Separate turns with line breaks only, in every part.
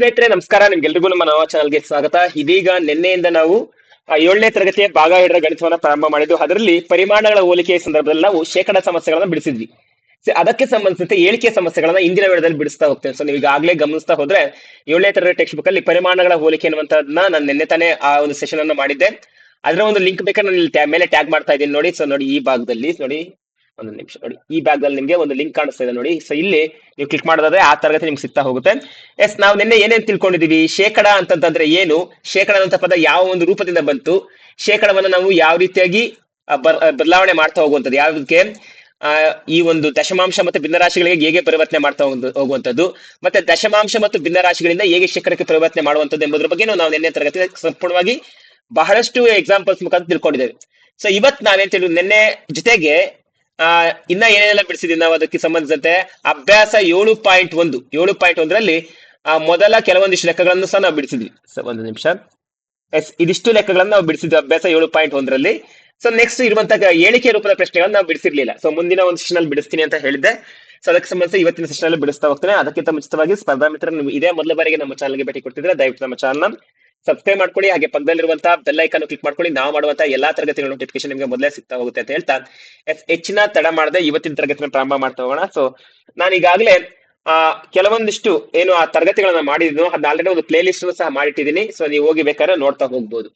ಸ್ನೇಹಿತರೆ, ನಮಸ್ಕಾರ. ನಿಮ್ಗೆಲ್ರಿಗೂ ನಮ್ಮ ನವ ಚಾನಲ್ಗೆ ಸ್ವಾಗತ. ಇದೀಗ ನಿನ್ನೆಯಿಂದ ನಾವು ಏಳನೇ ತರಗತಿಯ ಭಾಗ ಎರಡರ ಗಣಿತವನ್ನ ಪ್ರಾರಂಭ ಮಾಡಿದ್ದು. ಅದರಲ್ಲಿ ಪರಿಮಾಣಗಳ ಹೋಲಿಕೆಯ ಸಂದರ್ಭದಲ್ಲಿ ನಾವು ಶೇಕಡ ಸಮಸ್ಯೆಗಳನ್ನ ಬಿಡಿಸಿದ್ವಿ. ಅದಕ್ಕೆ ಸಂಬಂಧಿಸಿದಂತೆ ಹೇಳಿಕೆ ಸಮಸ್ಯೆಗಳನ್ನ ಇಂದಿನ ವೇಳೆದಲ್ಲಿ ಬಿಡಿಸ್ತಾ ಹೋಗ್ತೇವೆ. ಸೊ ನೀವು ಈಗಾಗಲೇ ಗಮನಿಸ್ತಾ ಹೋದ್ರೆ, ಏಳನೇ ತರಗತಿ ಟೆಕ್ಸ್ಟ್ ಬುಕ್ ಅಲ್ಲಿ ಪರಿಮಾಣಗಳ ಹೋಲಿಕೆ ಅನ್ನುವಂಥದ್ದನ್ನ ನಾನು ನಿನ್ನೆ ತಾನೇ ಆ ಒಂದು ಸೆಷನ್ ಅನ್ನು ಮಾಡಿದ್ದೆ. ಅದರ ಒಂದು ಲಿಂಕ್ ಬೇಕಾದ್ರೆ ನಾನು ಇಲ್ಲಿ ಮೇಲೆ ಟ್ಯಾಗ್ ಮಾಡ್ತಾ ಇದ್ದೀನಿ. ನೋಡಿ, ಸೊ, ನೋಡಿ, ಈ ಭಾಗದಲ್ಲಿ, ನೋಡಿ ಒಂದು ನಿಮಿಷ ನೋಡಿ. ಈ ಬ್ಯಾಗ್ನಲ್ಲಿ ನಿಮಗೆ ಒಂದು ಲಿಂಕ್ ಕಾಣಿಸ್ತಾ ಇದೆ ನೋಡಿ. ಸೊ ಇಲ್ಲಿ ನೀವು ಕ್ಲಿಕ್ ಮಾಡೋದಾದ್ರೆ ಆ ತರಗತಿ ನಿಮ್ಗೆ ಸಿಗ್ತಾ ಹೋಗುತ್ತೆ. ಎಸ್ ನಾವು ನಿನ್ನೆ ಏನೇನು ತಿಳ್ಕೊಂಡಿದೀವಿ? ಶೇಕಡ ಅಂತಂತಂದ್ರೆ ಏನು? ಶೇಕಡ ಅಂತ ಪದ ಯಾವ ಒಂದು ರೂಪದಿಂದ ಬಂತು? ಶೇಕಡವನ್ನ ನಾವು ಯಾವ ರೀತಿಯಾಗಿ ಬದಲಾವಣೆ ಮಾಡ್ತಾ ಹೋಗುವಂಥದ್ದು? ಯಾವುದಕ್ಕೆ? ಈ ಒಂದು ದಶಮಾಂಶ ಮತ್ತು ಭಿನ್ನರಾಶಿಗಳಿಗೆ ಹೇಗೆ ಪರಿವರ್ತನೆ ಮಾಡ್ತಾ ಹೋಗುವಂಥದ್ದು? ಮತ್ತೆ ದಶಮಾಂಶ ಮತ್ತು ಭಿನ್ನರಾಶಿಗಳಿಂದ ಹೇಗೆ ಶೇಕಡಕ್ಕೆ ಪರಿವರ್ತನೆ ಮಾಡುವಂಥದ್ದು ಎಂಬುದರ ಬಗ್ಗೆ ನಾವು ನಿನ್ನೆ ತರಗತಿ ಸಂಪೂರ್ಣವಾಗಿ ಬಹಳಷ್ಟು ಎಕ್ಸಾಂಪಲ್ಸ್ ಮುಖಾಂತರ ತಿಳ್ಕೊಂಡಿದ್ದೇವೆ. ಸೊ ಇವತ್ ನಾವೇನ್ ತಿಳಿ ನಿನ್ನೆ ಜೊತೆಗೆ ಇನ್ನ ಏನೆಲ್ಲ ಬಿಡಿಸಿದೀವಿ ನಾವು ಅದಕ್ಕೆ ಸಂಬಂಧಿಸಿದಂತೆ ಅಭ್ಯಾಸ ಏಳು ಪಾಯಿಂಟ್ ಒಂದು. ಏಳು ಪಾಯಿಂಟ್ ಒಂದರಲ್ಲಿ ಮೊದಲ ಕೆಲವೊಂದಿಷ್ಟು ಲೆಕ್ಕಗಳನ್ನು ಸಹ ನಾವು ಬಿಡಿಸಿದ್ವಿ. ಒಂದು ನಿಮಿಷ. ಎಸ್, ಇದಿಷ್ಟು ಲೆಕ್ಕಗಳನ್ನು ನಾವು ಬಿಡಿಸಿದ್ವಿ ಅಭ್ಯಾಸ ಏಳು ಪಾಯಿಂಟ್ ಒಂದರಲ್ಲಿ. ಸೊ ನೆಕ್ಸ್ಟ್ ಇರುವಂತಹ ಹೇಳಿಕೆ ರೂಪದ ಪ್ರಶ್ನೆಗಳನ್ನು ನಾವು ಬಿಡಿಸಿರ್ಲಿಲ್ಲ. ಸೊ, ಮುಂದಿನ ಒಂದು ಸೆಷನ್ ಬಿಡಿಸ್ತೀನಿ ಅಂತ ಹೇಳಿದ್ದೆ. ಸೊ, ಅದಕ್ಕೆ ಸಂಬಂಧಿಸಿ ಇವತ್ತಿನ ಸೆಷನ್ ಬಿಡಿಸ್ತಾ ಹೋಗ್ತೇನೆ. ಅದಕ್ಕಿಂತ ಮುಂಚಿತವಾಗಿ ಸ್ಪರ್ಧಾ ಮಿತ್ರ ಇದೇ ಮೊದಲ ಬಾರಿಗೆ ನಮ್ಮ ಚಾನಲ್ಗೆ ಭೇಟಿ ಕೊಡ್ತಿದ್ರೆ ದಯವಿಟ್ಟು ನಮ್ಮ ಚಾನಲ್ ಸಬ್ಸ್ಕ್ರೈಬ್ ಮಾಡ್ಕೊಳ್ಳಿ, ಹಾಗೆ ಪಕ್ಕದಲ್ಲಿರುವಂತಹ ಬೆಲ್ ಐಕನ್ ಕ್ಲಿಕ್ ಮಾಡ್ಕೊಳ್ಳಿ. ನಾವು ಮಾಡುವಂತಹ ಎಲ್ಲಾ ತರಗತಿಗಳ ನೋಟಿಫಿಕೇಶನ್ ನಿಮಗೆ ಮೊದಲೇ ಸಿಗ್ತಾ ಹೋಗುತ್ತೆ ಅಂತ ಹೇಳ್ತಾ ಎಸ್ ಹೆಚ್ಚಿನ ತಡ ಮಾಡದೆ ಇವತ್ತಿನ ತರಗತಿನ ಪ್ರಾರಂಭ ಮಾಡ್ತಾ ಹೋಗೋಣ. ಸೊ ನಾನು ಈಗಾಗಲೇ, ಆ, ಕೆಲವೊಂದಿಷ್ಟು ಏನು ಆ ತರಗತಿಗಳನ್ನ ಮಾಡಿದ್ನು ಅದ್ ಆಲ್ರೆಡಿ ಒಂದು ಪ್ಲೇ ಲಿಸ್ಟ್ ಸಹ ಮಾಡಿಟ್ಟಿದ್ದೀನಿ. ಸೊ ನೀವು ಹೋಗಿ ಬೇಕಾದ್ರೆ ನೋಡ್ತಾ ಹೋಗ್ಬೋದು.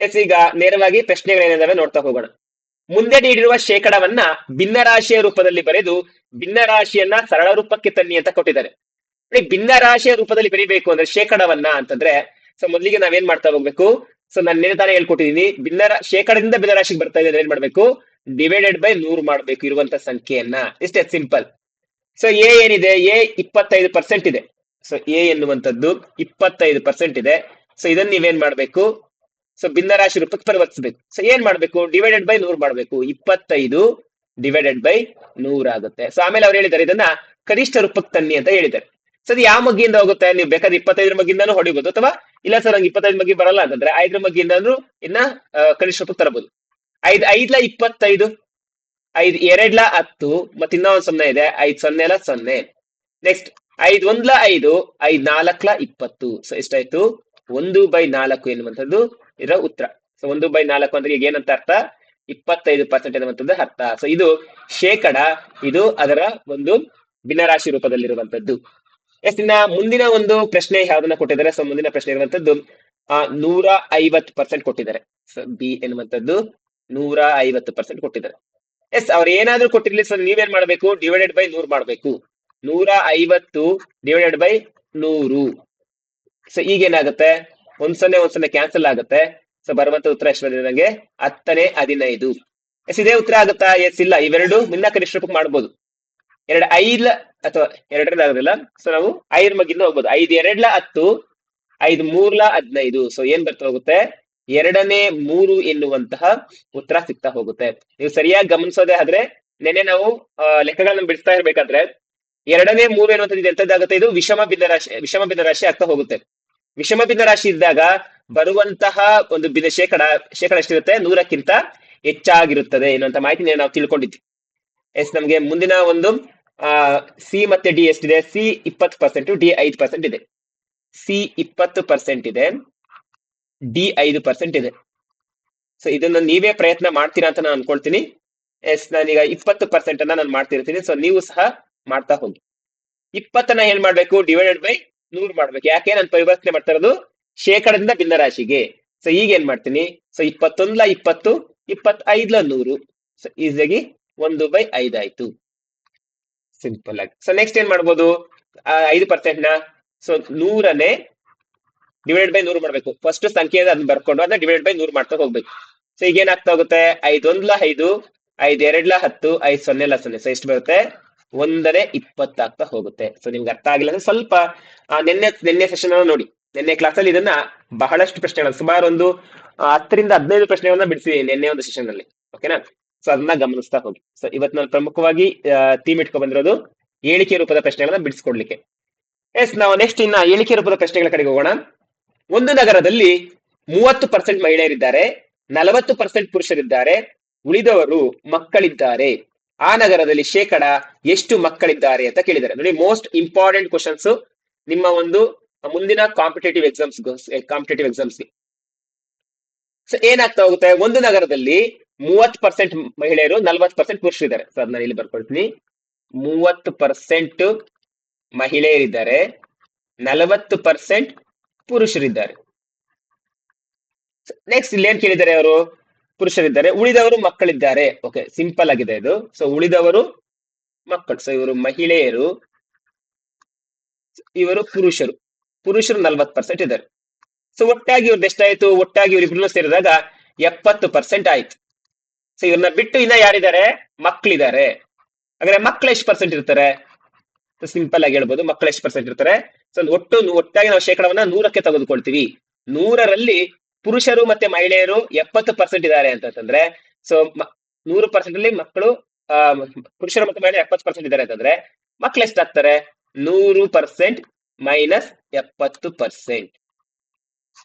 ಎಸ್ ಈಗ ನೇರವಾಗಿ ಪ್ರಶ್ನೆಗಳೇನಿದಾವೆ ನೋಡ್ತಾ ಹೋಗೋಣ. ಮುಂದೆ ನೀಡಿರುವ ಶೇಕಡವನ್ನ ಭಿನ್ನರಾಶಿಯ ರೂಪದಲ್ಲಿ ಬರೆದು, ಭಿನ್ನರಾಶಿಯನ್ನ ಸರಳ ರೂಪಕ್ಕೆ ತನ್ನಿ ಅಂತ ಕೊಟ್ಟಿದ್ದಾರೆ. ಭಿನ್ನ ಭಿನ್ನರಾಶಿಯ ರೂಪದಲ್ಲಿ ಬರೀಬೇಕು ಅಂದ್ರೆ ಶೇಕಡವನ್ನ ಅಂತಂದ್ರೆ ಸೊ ಮೊದಲಿಗೆ ನಾವೇನ್ ಮಾಡ್ತಾ ಹೋಗ್ಬೇಕು? ಸೊ ನಾನು ನಿನ್ನೆ ತಾನೇ ಹೇಳ್ಕೊಟ್ಟಿದೀನಿ. ಭಿನ್ನರ ಶೇಕಡದಿಂದ ಭಿನ್ನರಾಶಿಗೆ ಬರ್ತಾ ಇದೆ ಏನ್ ಮಾಡ್ಬೇಕು? ಡಿವೈಡೆಡ್ ಬೈ ನೂರು ಮಾಡ್ಬೇಕು ಇರುವಂತ ಸಂಖ್ಯೆಯನ್ನ. ಇಷ್ಟೇ ಸಿಂಪಲ್ ಸೊ ಎ ಏನಿದೆ? ಎ ಇಪ್ಪತ್ತೈದು ಪರ್ಸೆಂಟ್ ಇದೆ. ಸೊ ಎ ಎನ್ನುವಂಥದ್ದು ಇಪ್ಪತ್ತೈದು ಪರ್ಸೆಂಟ್ ಇದೆ. ಸೊ ಇದನ್ನ ನೀವೇನ್ ಮಾಡ್ಬೇಕು? ಸೊ ಭಿನ್ನರಾಶಿ ರೂಪಕ್ಕೆ ಪರಿವರ್ತಿಸಬೇಕು. ಸೊ ಏನ್ ಮಾಡ್ಬೇಕು? ಡಿವೈಡೆಡ್ ಬೈ ನೂರ್ ಮಾಡ್ಬೇಕು. ಇಪ್ಪತ್ತೈದು ಡಿವೈಡೆಡ್ ಬೈ ನೂರ್ ಆಗುತ್ತೆ. ಸೊ ಆಮೇಲೆ ಅವ್ರು ಹೇಳಿದ್ದಾರೆ, ಇದನ್ನ ಕನಿಷ್ಠ ರೂಪಕ್ಕೆ ತನ್ನಿ ಅಂತ ಹೇಳಿದ್ದಾರೆ. ಸೊ ಅದು ಯಾವ ಮಗ್ಗಿಯಿಂದ ಹೋಗುತ್ತೆ? ನೀವು ಬೇಕಾದ್ರೆ ಇಪ್ಪತ್ತೈದರ ಮಗ್ಗಿಂದಾನು ಹೊಡಿಬಹುದು ಅಥವಾ ಇಲ್ಲ ಸರ್, ನಂಗೆ ಇಪ್ಪತ್ತೈದು ಮಗ್ಗಿ ಬರಲ್ಲ ಅಂತಂದ್ರೆ ಐದರ ಮಗ್ಗಿಂದಾನು ಇನ್ನ ಕನಿಷ್ಠ ರೂಪಕ್ಕೆ ತರಬಹುದು ಐದ್, ಐದ್ಲ ಇಪ್ಪತ್ತೈದು, ಐದ್, ಎರಡ್ಲ ಹತ್ತು, ಮತ್ತೆ ಇನ್ನೂ ಒಂದ್ ಸೊನ್ನೆ ಇದೆ, ಐದ್ ಸೊನ್ನೆಲ ಸೊನ್ನೆ. ನೆಕ್ಸ್ಟ್ ಐದ್ ಒಂದ್ಲ ಐದು, ಐದ್ ನಾಲ್ಕಲ ಇಪ್ಪತ್ತು. ಸೊ ಎಷ್ಟಾಯ್ತು? ಒಂದು ಬೈ ನಾಲ್ಕು ಎನ್ನುವಂಥದ್ದು ಇದರ ಉತ್ತರ. ಸೊ ಒಂದು ಬೈ ನಾಲ್ಕು ಅಂದ್ರೆ ಈಗ ಏನಂತ ಅರ್ಥ? ಇಪ್ಪತ್ತೈದು ಪರ್ಸೆಂಟ್ ಎನ್ನುವಂಥದ್ದು ಅರ್ಥ. ಸೊ ಇದು ಶೇಕಡ, ಇದು ಅದರ ಒಂದು ಭಿನ್ನರಾಶಿ ರೂಪದಲ್ಲಿರುವಂತದ್ದು ಎಸ್, ಇನ್ನ ಮುಂದಿನ ಒಂದು ಪ್ರಶ್ನೆ ಯಾವ್ದನ್ನ ಕೊಟ್ಟಿದ್ದಾರೆ? ಸೊ ಮುಂದಿನ ಪ್ರಶ್ನೆ ಇರುವಂತದ್ದು ನೂರ ಐವತ್ತು ಪರ್ಸೆಂಟ್ ಕೊಟ್ಟಿದ್ದಾರೆ. ಬಿ ಎನ್ನುವಂಥದ್ದು ನೂರ ಐವತ್ತು ಪರ್ಸೆಂಟ್ ಕೊಟ್ಟಿದ್ದಾರೆ. ಎಸ್, ಅವ್ರು ಏನಾದ್ರೂ ಕೊಟ್ಟಿರ್ಲಿ ಸೊ ನೀವೇನ್ ಮಾಡ್ಬೇಕು? ಡಿವೈಡೆಡ್ ಬೈ ನೂರ್ ಮಾಡ್ಬೇಕು. ನೂರ ಐವತ್ತು ಡಿವೈಡೆಡ್ ಬೈ ನೂರು. ಸೊ ಈಗೇನಾಗುತ್ತೆ? ಒಂದ್ ಸೊನ್ನೆ ಒಂದ್ ಸೊನ್ನೆ ಕ್ಯಾನ್ಸಲ್ ಆಗುತ್ತೆ. ಸೊ ಬರುವಂತ ಉತ್ತರ ಎಷ್ಟು ಬಂದಿದೆ ನಂಗೆ? ಹತ್ತನೇ ಹದಿನೈದು. ಎಸ್, ಇದೇ ಉತ್ತರ ಆಗುತ್ತಾ? ಎಸ್, ಇಲ್ಲ. ಇವೆರಡು ಮಿನ್ನ ಕನಿಷ್ಠ ಮಾಡ್ಬೋದು. ಎರಡ್ ಐದ್ಲ ಅಥವಾ ಎರಡರಲ್ಲಿ ಆಗುದಿಲ್ಲ. ಸೊ ನಾವು ಐದ್ ಮಗಿಂದ ಹೋಗ್ಬೋದು. ಐದು ಎರಡ್ಲ ಹತ್ತು, ಐದು ಮೂರ್ಲ ಹದಿನೈದು. ಸೊ ಏನ್ ಬರ್ತಾ ಹೋಗುತ್ತೆ? ಎರಡನೇ ಮೂರು ಎನ್ನುವಂತಹ ಉತ್ತರ ಸಿಗ್ತಾ ಹೋಗುತ್ತೆ. ನೀವು ಸರಿಯಾಗಿ ಗಮನಿಸೋದೇ ಆದ್ರೆ ನೆನೆ ನಾವು ಲೆಕ್ಕಗಳನ್ನ ಬಿಡಿಸ್ತಾ ಇರ್ಬೇಕಾದ್ರೆ, ಎರಡನೇ ಮೂರು ಎನ್ನುವಂಥದ್ದು ಎಂತದ್ದಾಗುತ್ತೆ ಇದು ವಿಷಮ ಭಿನ್ನರಾಶಿ ವಿಷಮ ಭಿನ್ನರಾಶಿ ಆಗ್ತಾ ಹೋಗುತ್ತೆ. ವಿಷಮ ಭಿನ್ನರಾಶಿ ಇದ್ದಾಗ ಬರುವಂತಹ ಒಂದು ಭಿನ್ನ ಶೇಕಡ ಶೇಕಡ ಎಷ್ಟಿರುತ್ತೆ? ನೂರಕ್ಕಿಂತ ಹೆಚ್ಚಾಗಿರುತ್ತದೆ ಎನ್ನುವಂತ ಮಾಹಿತಿ ನಾವು ತಿಳ್ಕೊಂಡಿದ್ವಿ. ಎಸ್, ನಮ್ಗೆ ಮುಂದಿನ ಒಂದು ಸಿ ಮತ್ತೆ ಡಿ ಎಷ್ಟಿದೆ? ಸಿ ಇಪ್ಪತ್ತು ಪರ್ಸೆಂಟ್ ಡಿ ಐದು ಪರ್ಸೆಂಟ್ ಇದೆ. ಸಿ ಇಪ್ಪತ್ತು ಪರ್ಸೆಂಟ್ ಇದೆ ಡಿ ಐದು ಪರ್ಸೆಂಟ್ ಇದೆ. ಸೊ ಇದನ್ನ ನೀವೇ ಪ್ರಯತ್ನ ಮಾಡ್ತೀರಾ ಅಂತ ನಾನು ಅನ್ಕೊಳ್ತೀನಿ. ಎಸ್, ನಾನೀಗ ಇಪ್ಪತ್ತು ಪರ್ಸೆಂಟ್ ಅನ್ನ ನಾನು ಮಾಡ್ತಿರ್ತೀನಿ. ಸೊ ನೀವು ಸಹ ಮಾಡ್ತಾ ಹೋಗಿ. ಇಪ್ಪತ್ತನ್ನ ಏನ್ ಮಾಡ್ಬೇಕು? ಡಿವೈಡೆಡ್ ಬೈ ನೂರ್ ಮಾಡ್ಬೇಕು. ಯಾಕೆ ನಾನು ಪರಿವರ್ತನೆ ಮಾಡ್ತಾ ಇರೋದು? ಶೇಕಡದಿಂದ ಭಿನ್ನರಾಶಿಗೆ. ಸೊ ಈಗ ಏನ್ ಮಾಡ್ತೀನಿ? ಸೊ ಇಪ್ಪತ್ತೊಂದ್ಲ ಇಪ್ಪತ್ತು, ಇಪ್ಪತ್ತೈದ್ಲ ನೂರು. ಸೊ ಈಸಿಯಾಗಿ ಒಂದು ಬೈ ಐದಾಯ್ತು ಸಿಂಪಲ್ ಆಗಿ. ಸೊ ನೆಕ್ಸ್ಟ್ ಏನ್ ಮಾಡ್ಬೋದು? ಐದು ಪರ್ಸೆಂಟ್ನ ಸೊ ನೂರನೇ ಡಿವೈಡ್ ಬೈ ನೂರು ಮಾಡ್ಬೇಕು. ಫಸ್ಟ್ ಸಂಖ್ಯೆ ಅದನ್ನ ಬರ್ಕೊಂಡು ಅದನ್ನ ಡಿವೈಡ್ ಬೈ ನೂರು ಮಾಡ್ತಾ ಹೋಗ್ಬೇಕು. ಸೊ ಈಗ ಏನಾಗ್ತಾ ಹೋಗುತ್ತೆ? ಐದ್ ಒಂದ್ಲ ಐದು, ಐದ್ ಎರಡ್ಲ ಹತ್ತು, ಐದ್ ಸೊನ್ನೆಲ ಸೊನ್ನೆ. ಸೊ ಎಷ್ಟು ಬರುತ್ತೆ? ಒಂದನೇ ಇಪ್ಪತ್ತಾಗ್ತಾ ಹೋಗುತ್ತೆ. ಸೊ ನಿಮ್ಗೆ ಅರ್ಥ ಆಗಿಲ್ಲ ಅಂದ್ರೆ ಸ್ವಲ್ಪ ನಿನ್ನೆ ನಿನ್ನೆ ಸೆಷನ್ ನೋಡಿ. ನಿನ್ನೆ ಕ್ಲಾಸಲ್ಲಿ ಇದನ್ನ ಬಹಳಷ್ಟು ಪ್ರಶ್ನೆಗಳು. ಸುಮಾರು ಒಂದು ಹತ್ತರಿಂದ ಹದಿನೈದು ಪ್ರಶ್ನೆಗಳನ್ನ ಬಿಡಿಸಿದೀನಿ ನಿನ್ನೆ ಒಂದು ಸೆಷನ್ ಅಲ್ಲಿ. ಓಕೆನಾ ಸೊ ಅದನ್ನ ಗಮನಿಸ್ತಾ ಹೋಗಿ. ಸೊ ಇವತ್ತು ನಾನು ಪ್ರಮುಖವಾಗಿ ಥೀಮ್ ಇಟ್ಕೊಂಡ್ ಬಂದಿರೋದು ಹೇಳಿಕೆ ರೂಪದ ಪ್ರಶ್ನೆಗಳನ್ನ ಬಿಡಿಸ್ಕೊಡ್ಲಿಕ್ಕೆ. ಎಸ್ ನಾವು ನೆಕ್ಸ್ಟ್ ಇನ್ನ ಹೇಳಿಕೆ ರೂಪದ ಪ್ರಶ್ನೆಗಳ ಕಡೆಗೆ ಹೋಗೋಣ. ಒಂದು ನಗರದಲ್ಲಿ ಮೂವತ್ತು ಪರ್ಸೆಂಟ್ ಮಹಿಳೆಯರಿದ್ದಾರೆ, ನಲವತ್ತು ಪರ್ಸೆಂಟ್ ಪುರುಷರಿದ್ದಾರೆ, ಉಳಿದವರು ಮಕ್ಕಳಿದ್ದಾರೆ. ಆ ನಗರದಲ್ಲಿ ಶೇಕಡ ಎಷ್ಟು ಮಕ್ಕಳಿದ್ದಾರೆ ಅಂತ ಕೇಳಿದ್ದಾರೆ. ನೋಡಿ ಮೋಸ್ಟ್ ಇಂಪಾರ್ಟೆಂಟ್ ಕ್ವಶನ್ಸ್ ನಿಮ್ಮ ಒಂದು ಮುಂದಿನ competitive exams competitive exams so ಏನಾಗ್ತಾ ಹೋಗುತ್ತೆ? ಒಂದು ನಗರದಲ್ಲಿ ಮೂವತ್ತು ಪರ್ಸೆಂಟ್ ಮಹಿಳೆಯರು ನಲ್ವತ್ತು ಪರ್ಸೆಂಟ್ ಪುರುಷರು ಇದ್ದಾರೆ. ಸೊ ನಾನು ಇಲ್ಲಿ ಬರ್ಕೊಳ್ತೀನಿ. ಮೂವತ್ತು ಪರ್ಸೆಂಟ್ ಮಹಿಳೆಯರಿದ್ದಾರೆ, ನಲವತ್ತು ಪರ್ಸೆಂಟ್ ಪುರುಷರಿದ್ದಾರೆ. ನೆಕ್ಸ್ಟ್ ಇಲ್ಲಿ ಏನ್ ಕೇಳಿದ್ದಾರೆ ಅವರು? ಪುರುಷರಿದ್ದಾರೆ, ಉಳಿದವರು ಮಕ್ಕಳಿದ್ದಾರೆ. ಓಕೆ ಸಿಂಪಲ್ ಆಗಿದೆ ಇದು. ಸೊ ಉಳಿದವರು ಮಕ್ಕಳು. ಸೊ ಇವರು ಮಹಿಳೆಯರು, ಇವರು ಪುರುಷರು. ಪುರುಷರು ನಲ್ವತ್ತು ಪರ್ಸೆಂಟ್ ಇದ್ದಾರೆ. ಸೊ ಒಟ್ಟಾಗಿ ಇವ್ರದ್ದು ಎಷ್ಟಾಯ್ತು? ಒಟ್ಟಾಗಿ ಇವ್ರಿಬ್ರು ಸೇರಿದಾಗ ಎಪ್ಪತ್ತು ಪರ್ಸೆಂಟ್ ಆಯ್ತು. ಸೊ ಇವ್ರನ್ನ ಬಿಟ್ಟು ಇನ್ನ ಯಾರಿದ್ದಾರೆ? ಮಕ್ಕಳಿದ್ದಾರೆ ಹಾಗಾದ್ರೆ ಮಕ್ಳು ಎಷ್ಟು ಪರ್ಸೆಂಟ್ ಇರ್ತಾರೆ? ಸಿಂಪಲ್ ಆಗಿ ಹೇಳ್ಬೋದು. ಮಕ್ಕಳು ಎಷ್ಟು ಪರ್ಸೆಂಟ್ ಇರ್ತಾರೆ? ಸೊ ಒಟ್ಟು ಒಟ್ಟಾಗಿ ನಾವು ಶೇಕಡವನ್ನ ನೂರಕ್ಕೆ ತೆಗೆದುಕೊಳ್ತೀವಿ. ನೂರರಲ್ಲಿ ಪುರುಷರು ಮತ್ತೆ ಮಹಿಳೆಯರು ಎಪ್ಪತ್ತು ಪರ್ಸೆಂಟ್ ಇದ್ದಾರೆ ಅಂತಂದ್ರೆ ಸೊ ನೂರು ಪರ್ಸೆಂಟ್ ಅಲ್ಲಿ ಮಕ್ಕಳು ಪುರುಷರು ಮತ್ತೆ ಮಹಿಳೆ ಎಪ್ಪತ್ತು ಪರ್ಸೆಂಟ್ ಇದ್ದಾರೆ ಅಂತಂದ್ರೆ, ಮಕ್ಳು ಎಷ್ಟಾಗ್ತಾರೆ ನೂರು ಪರ್ಸೆಂಟ್ ಮೈನಸ್ ಎಪ್ಪತ್ತು ಪರ್ಸೆಂಟ್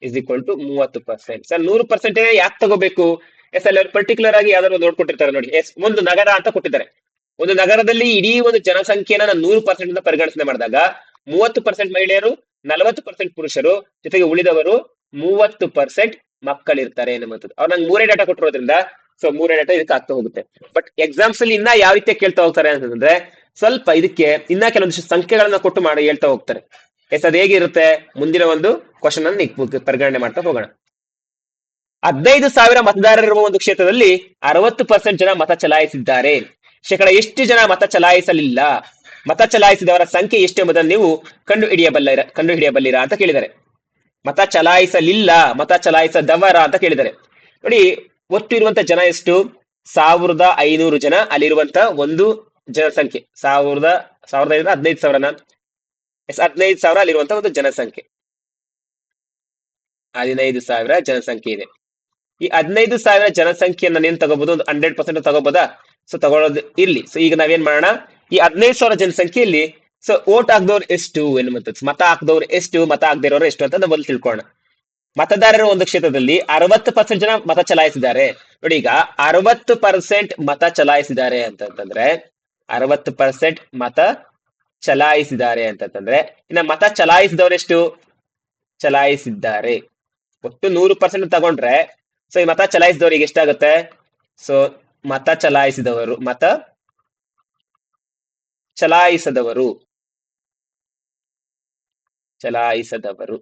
ಇಸ್ ಈಕ್ವಲ್ ಟು ಮೂವತ್ತು ಪರ್ಸೆಂಟ್ ಸರ್ ನೂರು ಪರ್ಸೆಂಟ್ ಯಾಕೆ ತಗೋಬೇಕು? ಎಸ್ ಅಲ್ಲಿ ಪರ್ಟಿಕ್ಯುಲರ್ ಆಗಿ ಯಾವ್ದಾದ್ರು ನೋಡ್ಕೊಟ್ಟಿರ್ತಾರೆ ನೋಡಿ. ಎಸ್ ಒಂದು ನಗರ ಅಂತ ಕೊಟ್ಟಿದ್ದಾರೆ. ಒಂದು ನಗರದಲ್ಲಿ ಇಡೀ ಒಂದು ಜನಸಂಖ್ಯೆನ ನೂರು ಪರ್ಸೆಂಟ್ ಅಂತ ಪರಿಗಣನೆ ಮಾಡಿದಾಗ ಮೂವತ್ತು ಪರ್ಸೆಂಟ್ ಮಹಿಳೆಯರು, ನಲವತ್ತು ಪರ್ಸೆಂಟ್ ಪುರುಷರು, ಜೊತೆಗೆ ಉಳಿದವರು ಮೂವತ್ತು ಪರ್ಸೆಂಟ್ ಮಕ್ಕಳಿರ್ತಾರೆ ಎನ್ನುವಂಥದ್ದು. ಅವ್ರು ನಂಗೆ ಮೂರೇ ಡಾಟಾ ಕೊಟ್ಟಿರೋದ್ರಿಂದ ಸೊ ಮೂರೇ ಡಾಟಾ ಇದಕ್ಕೆ ಆಗ್ತಾ ಹೋಗುತ್ತೆ. ಬಟ್ ಎಕ್ಸಾಮ್ಸ್ ಅಲ್ಲಿ ಇನ್ನ ಯಾವ ರೀತಿ ಕೇಳ್ತಾ ಹೋಗ್ತಾರೆ ಅಂತಂದ್ರೆ ಸ್ವಲ್ಪ ಇದಕ್ಕೆ ಇನ್ನ ಕೆಲವೊಂದಿಷ್ಟು ಸಂಖ್ಯೆಗಳನ್ನ ಕೊಟ್ಟು ಮಾಡಿ ಹೇಳ್ತಾ ಹೋಗ್ತಾರೆ. ಎಸ್ ಅದು ಹೇಗಿರುತ್ತೆ? ಮುಂದಿನ ಒಂದು ಕ್ವಶನ್ ಅನ್ನ ಪರಿಗಣನೆ ಮಾಡ್ತಾ ಹೋಗೋಣ. ಹದಿನೈದು ಸಾವಿರ ಮತದಾರರಿರುವ ಒಂದು ಕ್ಷೇತ್ರದಲ್ಲಿ ಅರವತ್ತು ಪರ್ಸೆಂಟ್ ಜನ ಮತ ಚಲಾಯಿಸಿದ್ದಾರೆ. ಶೇಕಡ ಎಷ್ಟು ಜನ ಮತ ಚಲಾಯಿಸಲಿಲ್ಲ? ಮತ ಚಲಾಯಿಸಿದವರ ಸಂಖ್ಯೆ ಎಷ್ಟು ಎಂಬುದನ್ನು ನೀವು ಕಂಡು ಹಿಡಿಯಬಲ್ಲ ಕಂಡು ಹಿಡಿಯಬಲ್ಲಿರಾ ಅಂತ ಕೇಳಿದರೆ ಮತ ಚಲಾಯಿಸಲಿಲ್ಲ, ಮತ ಚಲಾಯಿಸದವರ ಅಂತ ಕೇಳಿದರೆ ನೋಡಿ, ಒಟ್ಟು ಇರುವಂತ ಜನ ಎಷ್ಟು? ಸಾವಿರದ ಐನೂರು ಜನ ಅಲ್ಲಿರುವಂತ ಒಂದು ಜನಸಂಖ್ಯೆ. ಸಾವಿರದ ಸಾವಿರದ ಐನೂರ ಹದಿನೈದು ಸಾವಿರನ ಹದಿನೈದು ಸಾವಿರ ಅಲ್ಲಿರುವಂತ ಒಂದು ಜನಸಂಖ್ಯೆ. ಹದಿನೈದು ಸಾವಿರ ಜನಸಂಖ್ಯೆ ಇದೆ. ಈ ಹದಿನೈದು ಸಾವಿರ ಜನಸಂಖ್ಯೆಯನ್ನ ಏನ್ ತಗೋಬಹುದು ಒಂದು ಹಂಡ್ರೆಡ್ ಪರ್ಸೆಂಟ್ ತಗೋಬೋದಾ? ಸೊ ತಗೊಳ್ಳೋದು ಇರ್ಲಿ ಸೊ ಈಗ ನಾವೇನ್ ಮಾಡೋಣ? ಈ ಹದಿನೈದು ಸಾವಿರ ಜನಸಂಖ್ಯೆಯಲ್ಲಿ ಸೊ ಓಟ್ ಹಾಕ್ದವ್ರು ಎಷ್ಟು ಎನ್ನುವಂಥದ್ದು ಮತ ಹಾಕ್ದವ್ರು ಎಷ್ಟು? ಮತ ಹಾಕ್ದಿರೋರು ಎಷ್ಟು ಅಂತ ಮೊದಲು ತಿಳ್ಕೊಳ್ಳೋಣ. ಮತದಾರರ ಒಂದು ಕ್ಷೇತ್ರದಲ್ಲಿ ಅರವತ್ತು ಪರ್ಸೆಂಟ್ ಜನ ಮತ ಚಲಾಯಿಸಿದ್ದಾರೆ. ನೋಡಿ ಈಗ ಅರವತ್ತು ಪರ್ಸೆಂಟ್ ಮತ ಚಲಾಯಿಸಿದ್ದಾರೆ ಅಂತಂದ್ರೆ ಅರವತ್ತು ಪರ್ಸೆಂಟ್ ಮತ ಚಲಾಯಿಸಿದ್ದಾರೆ ಅಂತಂದ್ರೆ ಇನ್ನ ಮತ ಚಲಾಯಿಸಿದವರೆಷ್ಟು ಚಲಾಯಿಸಿದ್ದಾರೆ. ಒಟ್ಟು ನೂರು ಪರ್ಸೆಂಟ್ ತಗೊಂಡ್ರೆ ಸೊ ಈ ಮತ ಚಲಾಯಿಸಿದವರಿಗೆ ಎಷ್ಟಾಗುತ್ತೆ ಸೊ ಮತ ಚಲಾಯಿಸಿದವರು, ಮತ ಚಲಾಯಿಸದವರು. ಚಲಾಯಿಸದವರು.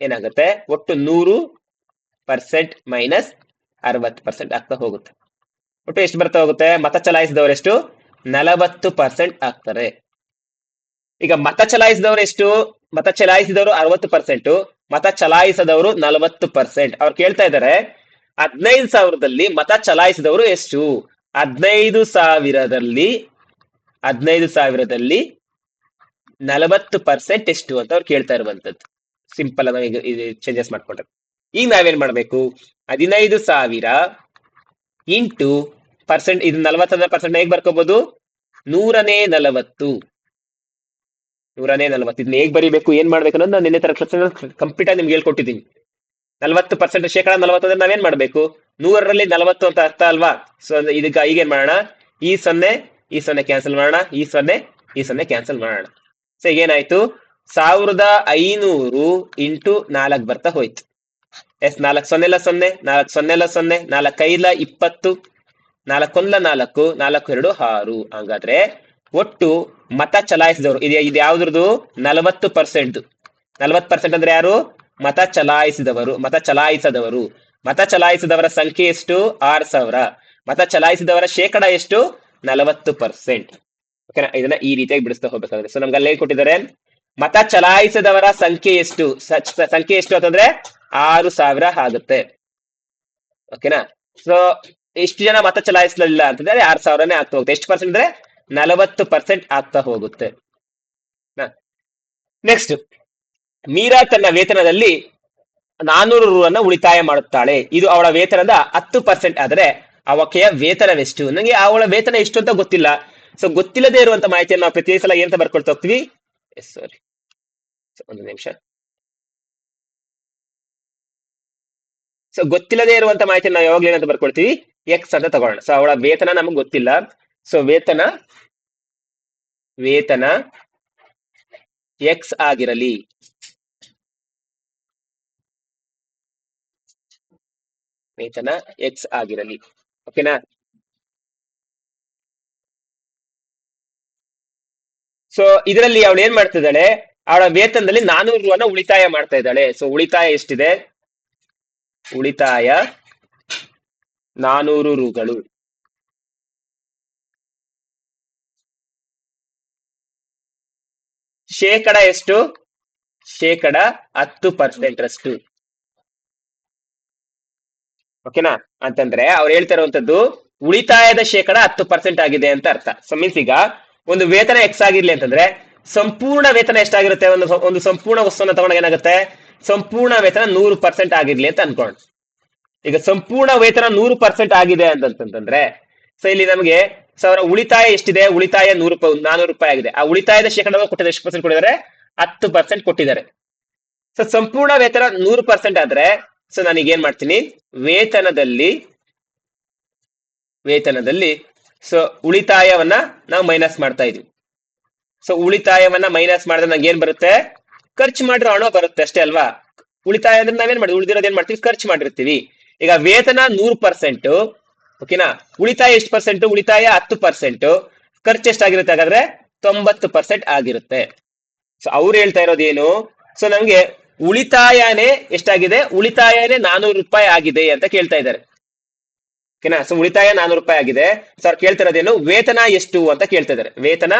ಏನಾಗುತ್ತೆ? ಒಟ್ಟು ನೂರು ಪರ್ಸೆಂಟ್ ಮೈನಸ್ ಅರವತ್ತು ಪರ್ಸೆಂಟ್ ಆಗ್ತಾ ಹೋಗುತ್ತೆ. ಒಟ್ಟು ಎಷ್ಟು ಬರ್ತಾ ಹೋಗುತ್ತೆ? ಮತ ಚಲಾಯಿಸಿದವರು ಎಷ್ಟು? ನಲವತ್ತು ಪರ್ಸೆಂಟ್ ಆಗ್ತಾರೆ. ಈಗ ಮತ ಚಲಾಯಿಸಿದವರು ಎಷ್ಟು? ಮತ ಚಲಾಯಿಸಿದವರು ಅರವತ್ತು ಪರ್ಸೆಂಟ್. ಮತ ಚಲಾಯಿಸದವರು ನಲವತ್ತು ಪರ್ಸೆಂಟ್ ಅವ್ರು ಕೇಳ್ತಾ ಇದ್ದಾರೆ ಹದಿನೈದು ಸಾವಿರದಲ್ಲಿ ಮತ ಚಲಾಯಿಸಿದವರು ಎಷ್ಟು? ಹದಿನೈದು ಸಾವಿರದಲ್ಲಿ ಹದಿನೈದು ಸಾವಿರದಲ್ಲಿ ನಲವತ್ತು ಪರ್ಸೆಂಟ್ ಎಷ್ಟು ಅಂತ ಅವ್ರು ಕೇಳ್ತಾ ಇರುವಂತದ್ದು. ಸಿಂಪಲ್ ಆಗಿ ಚೇಂಜಸ್ ಮಾಡ್ಕೊಂಡ್ರೆ. ಈಗ ನಾವೇನ್ ಮಾಡ್ಬೇಕು? ಹದಿನೈದು ಸಾವಿರ ಇಂಟು ಪರ್ಸೆಂಟ್ ಇದು ನಲವತ್ತೊಂದರ ಪರ್ಸೆಂಟ್ ಹೇಗೆ ಬರ್ಕೋಬಹುದು ನೂರನೇ ನಲವತ್ತು. ನೂರನೇ ನಲ್ವತ್ತು ಇದನ್ನ ಹೇಗೆ ಬರಿಬೇಕು, ಏನ್ ಮಾಡ್ಬೇಕು ಅನ್ನೋದು ನಾನು ನಿನ್ನೆ ತರ ಕಂಪ್ಲೀಟ್ ಆಗಿ ನಿಮ್ಗೆ ಹೇಳ್ಕೊಟ್ಟಿದ್ದೀನಿ. ನಲವತ್ತು ಪರ್ಸೆಂಟ್ ಶೇಕಡ ನಲವತ್ತೊಂದ್ರೆ ನಾವೇನ್ ಮಾಡ್ಬೇಕು? ನೂರರಲ್ಲಿ ನಲವತ್ತು ಅಂತ ಅರ್ಥ ಅಲ್ವಾ? ಸೊ ಇದಕ್ಕೆ ಈಗೇನ್ ಮಾಡೋಣ? ಈ ಸೊನ್ನೆ ಈ ಸೊನ್ನೆ ಕ್ಯಾನ್ಸಲ್ ಮಾಡೋಣ. ಈ ಸೊನ್ನೆ ಈ ಸೊನ್ನೆ ಕ್ಯಾನ್ಸಲ್ ಮಾಡೋಣ. ಸೊ ಈಗ ಏನಾಯ್ತು ಸಾವಿರದ ಐನೂರು ಇಂಟು ನಾಲ್ಕು ಬರ್ತಾ ಹೋಯ್ತು. ಎಸ್, ನಾಲ್ಕು ಸೊನ್ನೆಲ ಸೊನ್ನೆ, ನಾಲ್ಕು ಸೊನ್ನೆಲ ಸೊನ್ನೆ ನಾಲ್ಕು ಐಲ ಇಪ್ಪತ್ತು, ನಾಲ್ಕೊಂದ್ಲ ನಾಲ್ಕು ನಾಲ್ಕು ಎರಡು ಆರು. ಹಂಗಾದ್ರೆ ಒಟ್ಟು ಮತ ಚಲಾಯಿಸಿದವರು. ಇದು ಇದು ಯಾವ್ದ್ರದ್ದು? ನಲವತ್ತು ಪರ್ಸೆಂಟ್ ನಲವತ್ತು ಪರ್ಸೆಂಟ್ ಅಂದ್ರೆ ಯಾರು? ಮತ ಚಲಾಯಿಸಿದವರು. ಮತ ಚಲಾಯಿಸದವರು. ಮತ ಚಲಾಯಿಸಿದವರ ಸಂಖ್ಯೆ ಎಷ್ಟು? ಆರ್ ಸಾವಿರ. ಮತ ಚಲಾಯಿಸಿದವರ ಶೇಕಡ ಎಷ್ಟು? ನಲವತ್ತು ಪರ್ಸೆಂಟ್ ಓಕೆನಾ ಇದನ್ನ ಈ ರೀತಿಯಾಗಿ ಬಿಡಿಸ್ತಾ ಹೋಗ್ಬೇಕಾದ್ರೆ ಸೊ ನಮ್ಗೆ ಅಲ್ಲೇ ಕೊಟ್ಟಿದ್ದಾರೆ? ಮತ ಚಲಾಯಿಸಿದವರ ಸಂಖ್ಯೆ ಎಷ್ಟು? ಸಂಖ್ಯೆ ಎಷ್ಟು ಅಂತಂದ್ರೆ ಆರು ಸಾವಿರ ಆಗುತ್ತೆ. ಓಕೆನಾ ಸೊ ಎಷ್ಟು ಜನ ಮತ ಚಲಾಯಿಸಲಿಲ್ಲ ಅಂತಂದ್ರೆ ಆರ್ ಸಾವಿರನೇ ಆಗ್ತಾ ಹೋಗುತ್ತೆ. ಎಷ್ಟು ಪರ್ಸೆಂಟ್ ಅಂದ್ರೆ ನಲವತ್ತು ಪರ್ಸೆಂಟ್ ಆಗ್ತಾ ಹೋಗುತ್ತೆ. ನೆಕ್ಸ್ಟ್ ಮೀರಾ ತನ್ನ ವೇತನದಲ್ಲಿ ನಾನೂರು ರೂರನ್ನ ಉಳಿತಾಯ ಮಾಡುತ್ತಾಳೆ. ಇದು ಅವಳ ವೇತನದ ಹತ್ತು ಪರ್ಸೆಂಟ್ ಆದರೆ ಅವಕೆಯ ವೇತನವೆಷ್ಟು? ನನಗೆ ಅವಳ ವೇತನ ಎಷ್ಟು ಅಂತ ಗೊತ್ತಿಲ್ಲ. ಸೊ ಗೊತ್ತಿಲ್ಲದೆ ಇರುವಂತ ಮಾಹಿತಿಯನ್ನು ನಾವು ಪ್ರತಿ ಸಲ ಏನಂತ ಬರ್ಕೊಳ್ತಾ ಹೋಗ್ತೀವಿ? ಸಾರಿ ಒಂದು ನಿಮಿಷ. ಸೊ ಗೊತ್ತಿಲ್ಲದೆ ಇರುವಂತ ಮಾಹಿತಿಯನ್ನು ನಾವು ಯಾವಾಗ್ಲೂ ಏನಂತ ಬರ್ಕೊಳ್ತೀವಿ? ಎಕ್ಸ್ ಅಂತ ತಗೊಳ್ಳೋಣ. ಸೊ ಅವಳ ವೇತನ ನಮಗೆ ಗೊತ್ತಿಲ್ಲ. ಸೊ ವೇತನ? ವೇತನ ಎಕ್ಸ್ ಆಗಿರಲಿ. ವೇತನ ಎಕ್ಸ್ ಆಗಿರಲಿ. ಓಕೆನಾ ಸೊ ಇದರಲ್ಲಿ ಅವಳು ಏನ್ ಮಾಡ್ತಿದ್ದಾಳೆ? ಅವಳ ವೇತನದಲ್ಲಿ ನಾನೂರು ರೂಪಾಯಿ ಉಳಿತಾಯ ಮಾಡ್ತಾ ಇದ್ದಾಳೆ. ಸೊ ಉಳಿತಾಯ ಎಷ್ಟಿದೆ? ಉಳಿತಾಯ ನಾನೂರು ರೂಗಳು. ಶೇಕಡ ಎಷ್ಟು? ಶೇಕಡ ಹತ್ತು ಪರ್ಸೆಂಟ್ ರಷ್ಟು. ಓಕೆನಾ ಅಂತಂದ್ರೆ ಅವ್ರು ಹೇಳ್ತಾ ಇರುವಂತದ್ದು ಉಳಿತಾಯದ ಶೇಕಡ ಹತ್ತು ಪರ್ಸೆಂಟ್ ಆಗಿದೆ ಅಂತ ಅರ್ಥ. ಸೊ ಮೀನ್ಸ್ ಈಗ ಒಂದು ವೇತನ ಎಕ್ಸ್ ಆಗಿರ್ಲಿ ಅಂತಂದ್ರೆ ಸಂಪೂರ್ಣ ವೇತನ ಎಷ್ಟಾಗಿರುತ್ತೆ? ಒಂದು ಒಂದು ಸಂಪೂರ್ಣ ವಸ್ತುವನ್ನ ತಗೊಂಡಾಗ ಏನಾಗುತ್ತೆ? ಸಂಪೂರ್ಣ ವೇತನ ನೂರು ಪರ್ಸೆಂಟ್ ಆಗಿರ್ಲಿ ಅಂತ ಅನ್ಕೊಂಡು. ಈಗ ಸಂಪೂರ್ಣ ವೇತನ ನೂರು ಪರ್ಸೆಂಟ್ ಆಗಿದೆ ಅಂತಂತಂದ್ರೆ ಸೊ ಇಲ್ಲಿ ನಮಗೆ ಸಾವಿರ ಉಳಿತಾಯ ಎಷ್ಟಿದೆ? ಉಳಿತಾಯ ನೂರು ರೂಪಾಯಿ ನಾನೂರು ರೂಪಾಯಿ ಆಗಿದೆ. ಆ ಉಳಿತಾಯದ ಶೇಕಡಾ ಕೊಟ್ಟಿದ್ದಾರೆ. ಎಷ್ಟು ಪರ್ಸೆಂಟ್ ಕೊಟ್ಟಿದ್ದಾರೆ? ಹತ್ತು ಪರ್ಸೆಂಟ್ ಕೊಟ್ಟಿದ್ದಾರೆ. ಸೊ ಸಂಪೂರ್ಣ ವೇತನ ನೂರು ಪರ್ಸೆಂಟ್ ಆದ್ರೆ ಸೊ ನಾನೀಗ ಏನ್ ಮಾಡ್ತೀನಿ? ವೇತನದಲ್ಲಿ ವೇತನದಲ್ಲಿ ಸೊ ಉಳಿತಾಯವನ್ನ ನಾವು ಮೈನಸ್ ಮಾಡ್ತಾ ಇದೀವಿ. ಸೊ ಉಳಿತಾಯವನ್ನ ಮೈನಸ್ ಮಾಡಿದ್ರೆ ನಂಗೆ ಏನ್ ಬರುತ್ತೆ? ಖರ್ಚು ಮಾಡಿರೋ ಹಣ ಬರುತ್ತೆ ಅಷ್ಟೇ ಅಲ್ವಾ? ಉಳಿತಾಯ ಅಂದ್ರೆ ನಾವೇನ್ ಮಾಡಿದ್ವಿ ಉಳಿದಿರೋದು ಏನ್ ಮಾಡ್ತೀವಿ? ಖರ್ಚು ಮಾಡಿರ್ತೀವಿ. ಈಗ ವೇತನ ನೂರು ಪರ್ಸೆಂಟ್ ಓಕೆನಾ? ಉಳಿತಾಯ ಎಷ್ಟು ಪರ್ಸೆಂಟ್ ಉಳಿತಾಯ ಹತ್ತು ಪರ್ಸೆಂಟ್ ಖರ್ಚು ಎಷ್ಟಾಗಿರುತ್ತೆ ಹಾಗಾದ್ರೆ? ತೊಂಬತ್ತು ಪರ್ಸೆಂಟ್ ಆಗಿರುತ್ತೆ. ಸೊ ಅವ್ರು ಹೇಳ್ತಾ ಇರೋದೇನು ಸೊ ನಮ್ಗೆ ಉಳಿತಾಯನೇ ಎಷ್ಟಾಗಿದೆ? ಉಳಿತಾಯನೇ ನಾನೂರು ರೂಪಾಯಿ ಆಗಿದೆ ಅಂತ ಕೇಳ್ತಾ ಇದ್ದಾರೆ. ಓಕೆನಾ? ಸೊ ಉಳಿತಾಯ ನಾನೂರು ರೂಪಾಯಿ ಆಗಿದೆ. ಸರ್ ಕೇಳ್ತಾ ಇರೋದೇನು ವೇತನ ಎಷ್ಟು ಅಂತ ಕೇಳ್ತಾ ಇದ್ದಾರೆ. ವೇತನ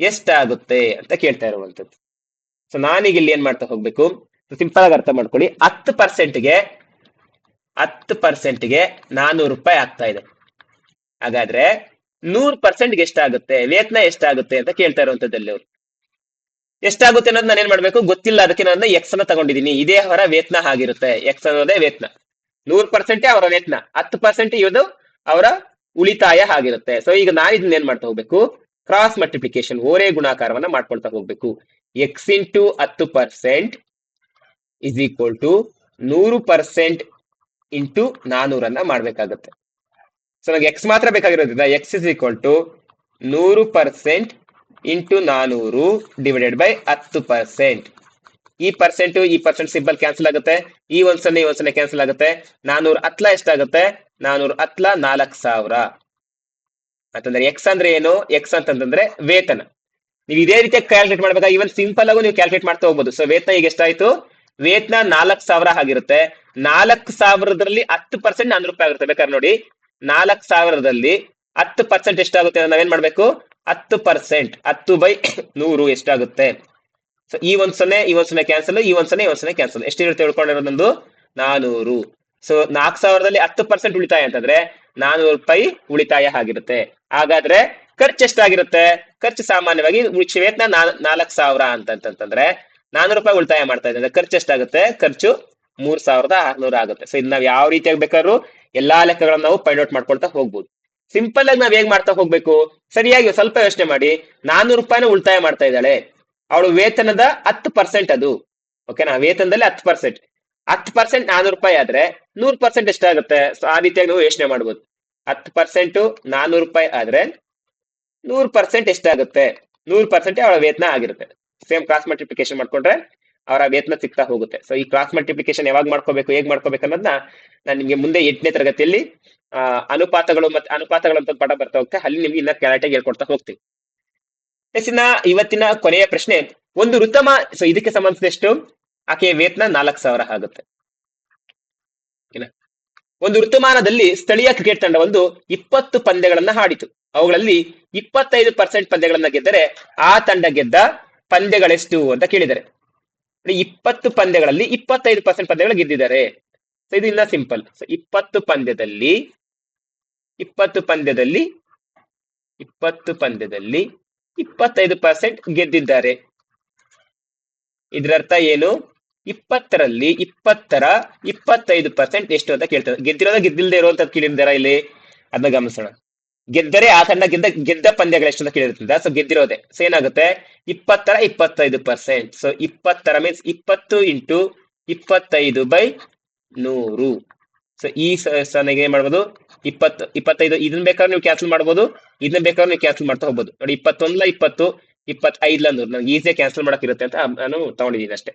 ಎಷ್ಟಾಗುತ್ತೆ ಅಂತ ಕೇಳ್ತಾ ಇರುವಂತದ್ದು ಸೊ ನಾನೀಗ ಇಲ್ಲಿ ಏನ್ ಮಾಡ್ತಾ ಹೋಗ್ಬೇಕು? ಸಿಂಪಲ್ ಆಗಿ ಅರ್ಥ ಮಾಡ್ಕೊಳ್ಳಿ. ಹತ್ತು ಪರ್ಸೆಂಟ್ಗೆ ಹತ್ತು ಪರ್ಸೆಂಟ್ಗೆ ನಾನೂರು ರೂಪಾಯಿ ಆಗ್ತಾ ಇದೆ. ಹಾಗಾದ್ರೆ ನೂರ್ ಪರ್ಸೆಂಟ್ಗೆ ಎಷ್ಟಾಗುತ್ತೆ? ವೇತನ ಎಷ್ಟಾಗುತ್ತೆ ಅಂತ ಕೇಳ್ತಾ ಇರುವಂತದ್ದಲ್ಲಿ ಅವ್ರು. ಎಷ್ಟಾಗುತ್ತೆ ಅನ್ನೋದು ನಾನು ಏನ್ ಮಾಡ್ಬೇಕು? ಗೊತ್ತಿಲ್ಲ, ಅದಕ್ಕೆ ನಾನು ಎಕ್ಸ್ ಅನ್ನ ತಗೊಂಡಿದ್ದೀನಿ. ಇದೇ ಅವರ ವೇತನ ಆಗಿರುತ್ತೆ. ಎಕ್ಸ್ ಅನ್ನೋದೇ ವೇತನ. ನೂರ್ ಪರ್ಸೆಂಟೇ ಅವರ ವೇತನ. ಹತ್ತು ಪರ್ಸೆಂಟ್ ಇದು ಅವರ ಉಳಿತಾಯ ಆಗಿರುತ್ತೆ. ಸೊ ಈಗ ನಾನು ಇದನ್ನ ಏನ್ ಮಾಡ್ತಾ ಹೋಗ್ಬೇಕು? ಕ್ರಾಸ್ ಮಲ್ಟಿಪ್ಲಿಕೇಶನ್ ಓರೇ ಗುಣಾಕಾರವನ್ನ ಮಾಡ್ಕೊಳ್ತಾ ಹೋಗ್ಬೇಕು. ಎಕ್ಸ್ ಇಂಟು ಹತ್ತು ಪರ್ಸೆಂಟ್ ಇಸ್ ಈಕ್ವಲ್ ಟು ನೂರು ಪರ್ಸೆಂಟ್ ಇಂಟು ನಾನೂರನ್ನ ಮಾಡ್ಬೇಕಾಗತ್ತೆ. ಸೊ ನನಗೆ ಎಕ್ಸ್ ಮಾತ್ರ ಬೇಕಾಗಿರೋದ್ರಿಂದ ಎಕ್ಸ್ ಇಸ್ ಈಕ್ವಲ್ ಟು ನೂರು ಪರ್ಸೆಂಟ್ ಇಂಟು ನಾನೂರು ಡಿವೈಡೆಡ್ ಬೈ ಹತ್ತು ಪರ್ಸೆಂಟ್ ಈ ಪರ್ಸೆಂಟ್ ಈ ಪರ್ಸೆಂಟ್ ಸಿಂಬಲ್ ಕ್ಯಾನ್ಸಲ್ ಆಗುತ್ತೆ. ಈ ಒಂದ್ ಸೊನ್ನೆ ಈ ಒಂದ್ ಕ್ಯಾನ್ಸಲ್ ಆಗುತ್ತೆ. ನಾನೂರ ಹತ್ಲ ಎಷ್ಟಾಗುತ್ತೆ? ನಾನೂರ ಹತ್ಲ ನಾಲ್ಕು ಸಾವಿರ. ಅಂತಂದ್ರೆ ಎಕ್ಸ್ ಅಂದ್ರೆ ಏನು? ಎಕ್ಸ್ ಅಂತಂದ್ರೆ ವೇತನ. ನೀವು ಇದೇ ರೀತಿ ಕ್ಯಾಲ್ಕುಲೇಟ್ ಮಾಡ್ಬೇಕಾ? ಇವನ್ ಸಿಂಪಲ್ ಆಗು ನೀವು ಕ್ಯಾಲ್ಕುಲೇಟ್ ಮಾಡ್ತಾ ಹೋಗ್ಬೋದು. ಸೊ ವೇತನ ಈಗ ಎಷ್ಟಾಯ್ತು? ವೇತನ ನಾಲ್ಕು ಸಾವಿರ ಆಗಿರುತ್ತೆ. ನಾಲ್ಕು ಸಾವಿರದಲ್ಲಿ ಹತ್ತು ಪರ್ಸೆಂಟ್ ನಾನ್ ರೂಪಾಯಿ ಆಗಿರುತ್ತೆ ಬೇಕಾದ್ರೆ ನೋಡಿ, ನಾಲ್ಕು ಸಾವಿರದಲ್ಲಿ ಹತ್ತು ಪರ್ಸೆಂಟ್ ಎಷ್ಟಾಗುತ್ತೆ ನಾವೇನ್ ಮಾಡ್ಬೇಕು? ಹತ್ತು ಪರ್ಸೆಂಟ್ ಹತ್ತು ಬೈ ನೂರು ಎಷ್ಟಾಗುತ್ತೆ? ಸೊ ಈ ಒಂದ್ ಸೊನ್ನೆ, ಈ ಒಂದ್ ಸೊನ್ನೆ ಕ್ಯಾನ್ಸಲ್ ಈ ಒಂದ್ ಸೊನ್ನೆ, ಈ ಒಂದ್ ಸೊನ್ನೆ ಕ್ಯಾನ್ಸಲ್ ಎಷ್ಟಿರುತ್ತೆ ತಿಳ್ಕೊಂಡಿರೋದೊಂದು ನಾನೂರು ಸೊ ನಾಲ್ಕು ಸಾವಿರದಲ್ಲಿ ಹತ್ತು ಪರ್ಸೆಂಟ್ ಉಳಿತಾಯ ಅಂತಂದ್ರೆ ನಾನೂರು ರೂಪಾಯಿ ಉಳಿತಾಯ ಆಗಿರುತ್ತೆ. ಹಾಗಾದ್ರೆ ಖರ್ಚು ಎಷ್ಟಾಗಿರುತ್ತೆ? ಖರ್ಚು ಸಾಮಾನ್ಯವಾಗಿ ವೇತನ ನಾಲ್ಕು ಸಾವಿರ ಅಂತಂತಂದ್ರೆ ನಾನೂರು ರೂಪಾಯಿ ಉಳಿತಾಯ ಮಾಡ್ತಾ ಇದ್ದಾರೆ ಖರ್ಚು ಎಷ್ಟಾಗುತ್ತೆ? ಖರ್ಚು ಮೂರ್ ಸಾವಿರದ ಆರ್ನೂರ ಆಗುತ್ತೆ. ಸೊ ಇದು ನಾವ್ ಯಾವ ರೀತಿಯಾಗಿ ಬೇಕಾದ್ರೂ ಎಲ್ಲಾ ಲೆಕ್ಕಗಳನ್ನ ನಾವು ಫೈಂಡ್ ಔಟ್ ಮಾಡ್ಕೊಳ್ತಾ ಹೋಗ್ಬೋದು. ಸಿಂಪಲ್ ಆಗಿ ನಾವ್ ಹೇಗ್ ಮಾಡ್ತಾ ಹೋಗ್ಬೇಕು? ಸರಿಯಾಗಿ ಸ್ವಲ್ಪ ಯೋಚನೆ ಮಾಡಿ. ನಾನೂರು ರೂಪಾಯಿನ ಉಳಿತಾಯ ಮಾಡ್ತಾ ಇದ್ದಾಳೆ. ಅವಳು ವೇತನದ ಹತ್ತು ಪರ್ಸೆಂಟ್ ಅದು. ಓಕೆನಾ ವೇತನದಲ್ಲಿ ಹತ್ತು ಪರ್ಸೆಂಟ್ ಹತ್ತು ಪರ್ಸೆಂಟ್ ನಾನೂರು ರೂಪಾಯಿ ಆದ್ರೆ ನೂರ್ ಪರ್ಸೆಂಟ್ ಎಷ್ಟಾಗುತ್ತೆ ಸೊ ಆ ರೀತಿಯಾಗಿ ನಾವು ಯೋಚನೆ ಮಾಡ್ಬೋದು. ಹತ್ತು ಪರ್ಸೆಂಟ್ ನಾನೂರು ರೂಪಾಯಿ ಆದ್ರೆ ನೂರ್ ಪರ್ಸೆಂಟ್ ಎಷ್ಟಾಗುತ್ತೆ ನೂರ್ ಪರ್ಸೆಂಟ್ ಅವಳ ವೇತನ ಆಗಿರುತ್ತೆ. ಸೇಮ್ ಕ್ರಾಸ್ ಮಲ್ಟಿಪ್ಲಿಕೇಶನ್ ಮಾಡ್ಕೊಂಡ್ರೆ ಅವರ ವೇತನ ಸಿಗ್ತಾ ಹೋಗುತ್ತೆ. ಸೊ ಈ ಕ್ರಾಸ್ ಮಲ್ಟಿಪ್ಲಿಕೇಶನ್ ಯಾವಾಗ ಮಾಡ್ಕೋಬೇಕು, ಹೇಗ್ ಮಾಡ್ಕೋಬೇಕು ಅನ್ನೋದನ್ನ ನಾನು ನಿಮಗೆ ಮುಂದೆ ಎಂಟನೇ ತರಗತಿಯಲ್ಲಿ ಅನುಪಾತಗಳು ಮತ್ತೆ ಅನುಪಾತಗಳು ಅಂತ ಪಾಠ ಬರ್ತಾ ಹೋಗುತ್ತೆ. ಅಲ್ಲಿ ನಿಮ್ಗೆ ಇನ್ನ ಕ್ಲಾರಿಟಿಯಾಗಿ ಹೇಳ್ಕೊಡ್ತಾ ಹೋಗ್ತೀವಿ ನೆಕ್ಸ್ಟ್ ಇನ್ನ ಇವತ್ತಿನ ಕೊನೆಯ ಪ್ರಶ್ನೆ, ಒಂದು ಉತ್ತಮ ಸೊ ಇದಕ್ಕೆ ಸಂಬಂಧಿಸಿದಷ್ಟು ಆಕೆಯ ವೇತನ ನಾಲ್ಕು ಸಾವಿರ ಆಗುತ್ತೆ? ಒಂದು ಋತುಮಾನದಲ್ಲಿ ಸ್ಥಳೀಯ ಕ್ರಿಕೆಟ್ ತಂಡವೊಂದು ಇಪ್ಪತ್ತು ಪಂದ್ಯಗಳನ್ನ ಆಡಿತು. ಅವುಗಳಲ್ಲಿ ಇಪ್ಪತ್ತೈದು ಪರ್ಸೆಂಟ್ ಪಂದ್ಯಗಳನ್ನ ಗೆದ್ದರೆ ಆ ತಂಡ ಗೆದ್ದ ಪಂದ್ಯಗಳೆಷ್ಟು ಅಂತ ಕೇಳಿದ್ದಾರೆ. ಇಪ್ಪತ್ತು ಪಂದ್ಯಗಳಲ್ಲಿ ಇಪ್ಪತ್ತೈದು ಪರ್ಸೆಂಟ್ ಪಂದ್ಯಗಳು ಗೆದ್ದಿದ್ದಾರೆ. ಸೊ ಇದು ಇನ್ನ ಸಿಂಪಲ್ ಸೊ ಇಪ್ಪತ್ತು ಪಂದ್ಯದಲ್ಲಿ ಇಪ್ಪತ್ತು ಪಂದ್ಯದಲ್ಲಿ ಇಪ್ಪತ್ತು ಪಂದ್ಯದಲ್ಲಿ ಇಪ್ಪತ್ತೈದು ಪರ್ಸೆಂಟ್ ಗೆದ್ದಿದ್ದಾರೆ. ಇದರರ್ಥ ಏನು? ಇಪ್ಪತ್ತರಲ್ಲಿ ಇಪ್ಪತ್ತರ ಇಪ್ಪತ್ತೈದು ಪರ್ಸೆಂಟ್ ಎಷ್ಟು ಅಂತ ಕೇಳ್ತಾರೆ. ಗೆದ್ದಿರೋದ ಇರೋ ಅಂತ ಕೇಳಿದಾರ ಇಲ್ಲಿ? ಅದನ್ನ ಗಮನಿಸೋಣ. ಗೆದ್ದರೆ ಆ ತಂಡ ಗೆದ್ದ ಗೆದ್ದ ಪಂದ್ಯಗಳು ಎಷ್ಟು ಅಂತ ಕೇಳಿರ್ತದ ಸೊ ಗೆದ್ದಿರೋದೆ. ಸೊ ಏನಾಗುತ್ತೆ? ಇಪ್ಪತ್ತರ ಇಪ್ಪತ್ತೈದು ಪರ್ಸೆಂಟ್ ಸೊ ಇಪ್ಪತ್ತರ ಮೀನ್ಸ್ ಇಪ್ಪತ್ತು ಇಂಟು ಇಪ್ಪತ್ತೈದು ಬೈ ನೂರು. ಸೊ ಈ ಸನಿಗೆ ಏನ್ ಮಾಡ್ಬೋದು? ಇಪ್ಪತ್ತು, ಇಪ್ಪತ್ತೈದು ಇದನ್ನ ಬೇಕಾದ್ರೆ ನೀವು ಕ್ಯಾನ್ಸಲ್ ಮಾಡ್ಬೋದು. ಇದನ್ನ ಬೇಕಾದ್ರೆ ನೀವು ಕ್ಯಾನ್ಸಲ್ ಮಾಡ್ತಾ ಹೋಗ್ಬೋದು. ನೋಡಿ, ಇಪ್ಪತ್ತೊಂದ್ಲ ಇಪ್ಪತ್ತು, ಇಪ್ಪತ್ತೈದ್ಲ ನೂರು. ನನಗೆ ಈಸಿಯಾಗಿ ಕ್ಯಾನ್ಸಲ್ ಮಾಡಕ್ ಇರುತ್ತೆ ಅಂತ ನಾನು ತಗೊಂಡಿದ್ದೀನಿ ಅಷ್ಟೇ.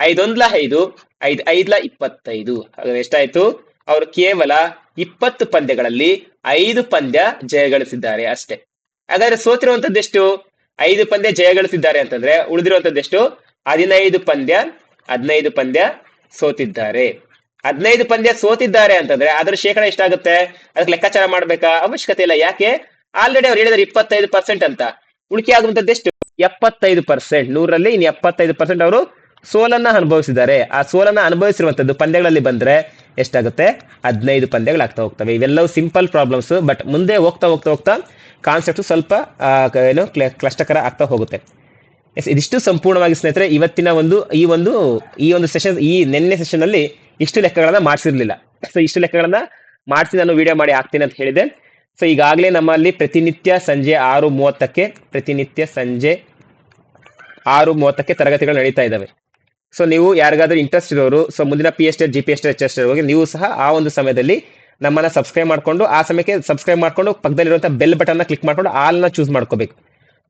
ಐದೊಂದ್ಲ ಐದು, ಐದ್, ಐದ್ಲ ಇಪ್ಪತ್ತೈದು. ಹಾಗಾದ್ರೆ ಎಷ್ಟಾಯ್ತು? ಅವರು ಕೇವಲ ಇಪ್ಪತ್ತು ಪಂದ್ಯಗಳಲ್ಲಿ ಐದು ಪಂದ್ಯ ಜಯಗಳಿಸಿದ್ದಾರೆ ಅಷ್ಟೇ. ಹಾಗಾದ್ರೆ ಸೋತಿರುವಂತದ್ದು ಎಷ್ಟು ಐದು ಪಂದ್ಯ ಜಯಗಳಿಸಿದ್ದಾರೆ ಅಂತಂದ್ರೆ ಉಳಿದಿರುವಂತದ್ದು ಎಷ್ಟು ಹದಿನೈದು ಪಂದ್ಯ ಹದಿನೈದು ಪಂದ್ಯ ಸೋತಿದ್ದಾರೆ. ಹದಿನೈದು ಪಂದ್ಯ ಸೋತಿದ್ದಾರೆ ಅಂತಂದ್ರೆ ಅದ್ರ ಶೇಕಡ ಎಷ್ಟಾಗುತ್ತೆ? ಅದಕ್ಕೆ ಲೆಕ್ಕಾಚಾರ ಮಾಡ್ಬೇಕಾ? ಅವಶ್ಯಕತೆ ಇಲ್ಲ. ಯಾಕೆ? ಆಲ್ರೆಡಿ ಅವ್ರು ಹೇಳಿದ್ರೆ ಇಪ್ಪತ್ತೈದು ಪರ್ಸೆಂಟ್ ಅಂತ. ಉಳಿಕೆ ಆಗುವಂತದ್ದು ಎಷ್ಟು ಎಪ್ಪತ್ತೈದು ಪರ್ಸೆಂಟ್ ನೂರಲ್ಲಿ ಇನ್ನು ಎಪ್ಪತ್ತೈದು ಪರ್ಸೆಂಟ್ ಅವರು ಸೋಲನ್ನ ಅನುಭವಿಸಿದ್ದಾರೆ. ಆ ಸೋಲನ್ನ ಅನುಭವಿಸಿರುವಂತದ್ದು ಪಂದ್ಯಗಳಲ್ಲಿ ಬಂದ್ರೆ ಎಷ್ಟಾಗುತ್ತೆ? ಹದಿನೈದು ಪಂದ್ಯಗಳಾಗ್ತಾ ಹೋಗ್ತವೆ. ಇವೆಲ್ಲವೂ ಸಿಂಪಲ್ ಪ್ರಾಬ್ಲಮ್ಸ್ ಬಟ್ ಮುಂದೆ ಹೋಗ್ತಾ ಹೋಗ್ತಾ ಹೋಗ್ತಾ ಕಾನ್ಸೆಪ್ಟ್ ಸ್ವಲ್ಪ ಏನು ಕ್ಲಷ್ಟಕರ ಕ್ಲಿಷ್ಟಕರ ಆಗ್ತಾ ಹೋಗುತ್ತೆ. ಎಸ್ ಇದಿಷ್ಟು ಸಂಪೂರ್ಣವಾಗಿ ಸ್ನೇಹಿತರೆ, ಇವತ್ತಿನ ಒಂದು, ಈ ಒಂದು ಈ ಒಂದು ಸೆಷನ್ ಈ ನಿನ್ನೆ ಸೆಷನ್ ಅಲ್ಲಿ ಇಷ್ಟು ಲೆಕ್ಕಗಳನ್ನ ಮಾಡಿಸಿರ್ಲಿಲ್ಲ. ಸೊ ಇಷ್ಟು ಲೆಕ್ಕಗಳನ್ನ ಮಾಡಿಸಿ ನಾನು ವಿಡಿಯೋ ಮಾಡಿ ಹಾಕ್ತೀನಿ ಅಂತ ಹೇಳಿದೆ. ಸೊ ಈಗಾಗಲೇ ನಮ್ಮಲ್ಲಿ ಪ್ರತಿನಿತ್ಯ ಸಂಜೆ ಆರು ಮೂವತ್ತಕ್ಕೆ, ಪ್ರತಿನಿತ್ಯ ಸಂಜೆ ಆರು ಮೂವತ್ತಕ್ಕೆ ತರಗತಿಗಳು ನಡೀತಾ ಇದ್ದಾವೆ. ಸೊ ನೀವು ಯಾರಿಗಾದ್ರೂ ಇಂಟ್ರೆಸ್ಟ್ ಇರೋರು ಸೊ ಮುಂದಿನ P S D G P S D H S ಹೋಗಿ ನೀವು ಸಹ ಆ ಒಂದು ಸಮಯದಲ್ಲಿ ನಮ್ಮನ್ನ ಸಬ್ಸ್ಕ್ರೈಬ್ ಮಾಡ್ಕೊಂಡು, ಆ ಸಮಯಕ್ಕೆ ಸಬ್ಸ್ಕ್ರೈಬ್ ಮಾಡ್ಕೊಂಡು ಪಕ್ಕದಲ್ಲಿರುವಂಥ ಬೆಲ್ ಬಟನ್ನ ಕ್ಲಿಕ್ ಮಾಡ್ಕೊಂಡು ಆಲ್ನ ಚೂಸ್ ಮಾಡ್ಕೋಬೇಕು.